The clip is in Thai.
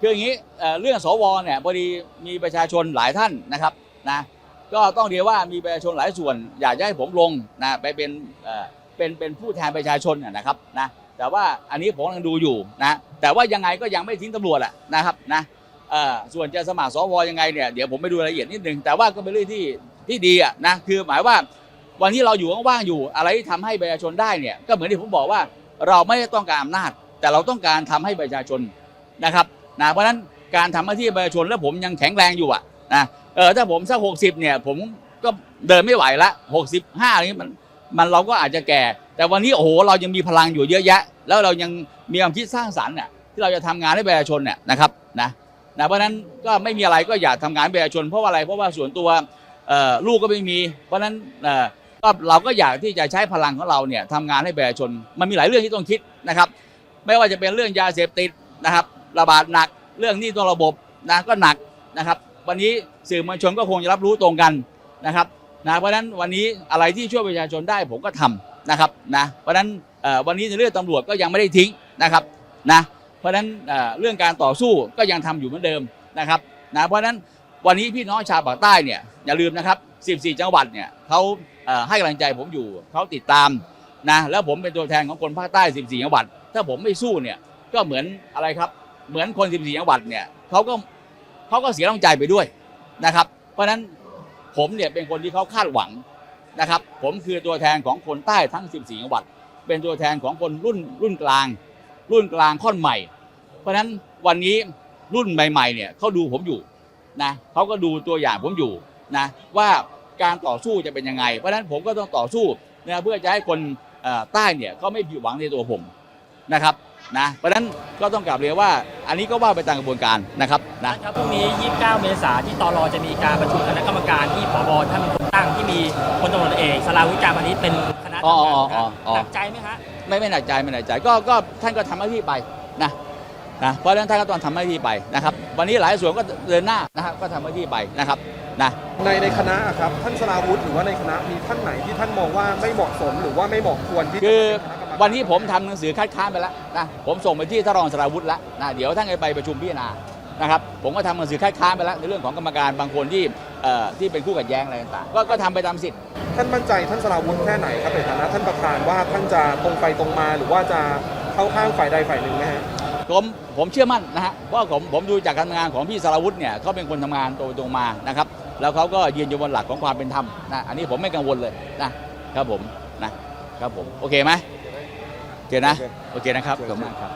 คืออย่างนี้เรื่องสวเนี่ยพอดีมีประชาชนหลายท่านนะครับนะก็ต้องเรียกว่ามีประชาชนหลายส่วน อยากให้ผมลงนะไปเป็นเป็นเป็นผู้แทนประชาชนนะครับนะแต่ว่าอันนี้ผมกำลังดูอยู่นะแต่ว่ายังไงก็ยังไม่ทิ้งตำรวจแหละนะครับนะส่วนจะสมัครสวยังไงเนี่ยเดี๋ยวผมไปดูรายละเอียดนิดนึงแต่ว่าก็เป็นเรื่องที่ที่ดีอะนะคือหมายว่าวันที่เราอยู่ว่างๆอยู่อะไรที่ทำให้ประชาชนได้เนี่ยก็เหมือนที่ผมบอกว่าเราไม่ต้องการอำนาจ แต่เราต้องการทำให้ประชาชนนะครับ นะเพราะฉะนั้นการทำหน้าที่ประชาชนแล้วผมยังแข็งแรงอยู่อะนะเออถ้าผมสักหกสิบเนี่ยผมก็เดินไม่ไหวละหกสิบห้าอะไรนี้มันมันเราก็อาจจะแก่ แต่วันนี้โอ้โหเรายังมีพลังอยู่เยอะแยะ แล้วเรายังมีความคิดสร้างสรรค์เนี่ยที่เราจะทำงานให้ประชาชนเนี่ยนะครับนะนะเพราะนั้นก็ไม่มีอะไรก็อยากทำงานประชาชนเพราะว่าอะไรเพราะว่าส่วนตัวลูกก็ไม่มี เพราะนั้นก็เราก็อยากที่จะใช้พลังของเราเนี่ยทำงานให้ประชาชนมันมีหลายเรื่องที่ต้องคิดนะครับ ไม่ว่าจะเป็นเรื่องยาเสพติดนะครับ ระบาดหนัก เรื่องนี้ตัวระบบนะก็หนักนะครับ วันนี้สื่อมวลชนก็คงจะรับรู้ตรงกันนะครับนะเพราะฉะนั้นวันนี้อะไรที่ช่วยประชาชนได้ผมก็ทำนะครับนะเพราะฉะนั้นวันนี้ในเรื่องตำรวจก็ยังไม่ได้ทิ้งนะครับนะเพราะฉะนั้นเรื่องการต่อสู้ก็ยังทำอยู่เหมือนเดิมนะครับนะเพราะฉะนั้นวันนี้พี่น้องชาวปากใต้เนี่ยอย่าลืมนะครับ 14 จังหวัดเนี่ยเขาให้กำลังใจผมอยู่เขาติดตามนะแล้วผมเป็นตัวแทนของคนภาคใต้ 14 จังหวัด ถ้าผมไม่สู้เนี่ยก็เหมือนอะไรครับ เหมือนคน 14 จังหวัดเนี่ยเขาก็เขาก็เสียกำลังใจไปด้วยนะครับ เพราะฉะนั้นผมเนี่ยเป็นคนที่เขาคาดหวังนะครับ ผมคือตัวแทนของคนใต้ทั้ง 14 จังหวัด เป็นตัวแทนของคนรุ่นรุ่นกลาง รุ่นกลางค่อนใหม่ เพราะฉะนั้นวันนี้รุ่นใหม่ๆเนี่ยเขาดูผมอยู่นะเขาก็ดูตัวอย่างผมอยู่นะว่าการต่อสู้จะเป็นยังไง เพราะฉะนั้นผมก็ต้องต่อสู้นะเพื่อจะให้คนใต้เนี่ยเขาไม่ผิดหวังในตัวผม นะครับนะเพราะฉะนั้นก็ต้องกลับเรียนว่า อันนี้ก็ว่าไปตามกระบวนการนะครับนะครับพรุ่งนี้ 29 เมษายนที่ตรจะมีการประชุมคณะกรรมการที่ผบท่านเป็นคนตั้งที่มีพลตำรวจเอกสราวิจารณ์พานิชเป็นคณะอ๋อทำงานอ๋ออ๋ออ๋อหนักใจไหมฮะไม่ไม่หนักใจไม่หนักใจก็ก็ท่านก็ทำหน้าที่ไปนะนะเพราะฉะนั้นท่านก็ต้องทำหน้าที่ไปนะครับ วันนี้หลายส่วนก็เดินหน้านะครับก็ทำหน้าที่ไปนะครับนะในในคณะอะครับท่านสราวุธหรือว่าในคณะมีท่านไหนที่ท่านมองว่าไม่เหมาะสมหรือว่าไม่เหมาะควรที่จะคือ เป็นคณะกรรมการวันนี้ผมทำหนังสือคัดค้านไปแล้วนะผมส่งไปที่ท่านรองสราวุธแล้วนะเดี๋ยวท่านจะไปประชุมพิจารณานะครับผมก็ทำหนังสือคัดค้านไปแล้วในเรื่องของกรรมการบางคนที่เอ่อที่เป็นคู่ขัดแย้งอะไรต่างๆก็ก็ทำไปตามสิทธิ์ท่านมั่นใจท่านสราวุธแค่ไหนครับในฐานะท่านประธานว่าท่านจะตรงไปตรงมาหรือว่าจะเข้าข้างฝ่ายใดฝ่ายหนึ่งไหมฮะผมผมเชื่อมั่นนะฮะเพราะผมผมดูจากการทำงานของพี่สารวุฒิเนี่ยเขาเป็นคนทำงานตรงไปตรงมานะครับแล้วเขาก็ยืนอยู่บนหลักของความเป็นธรรมนะอันนี้ผมไม่กังวลเลยนะครับผมนะครับผมโอเคไหมโอ เคนะ โอเคนะครับขอบคุณมากครับ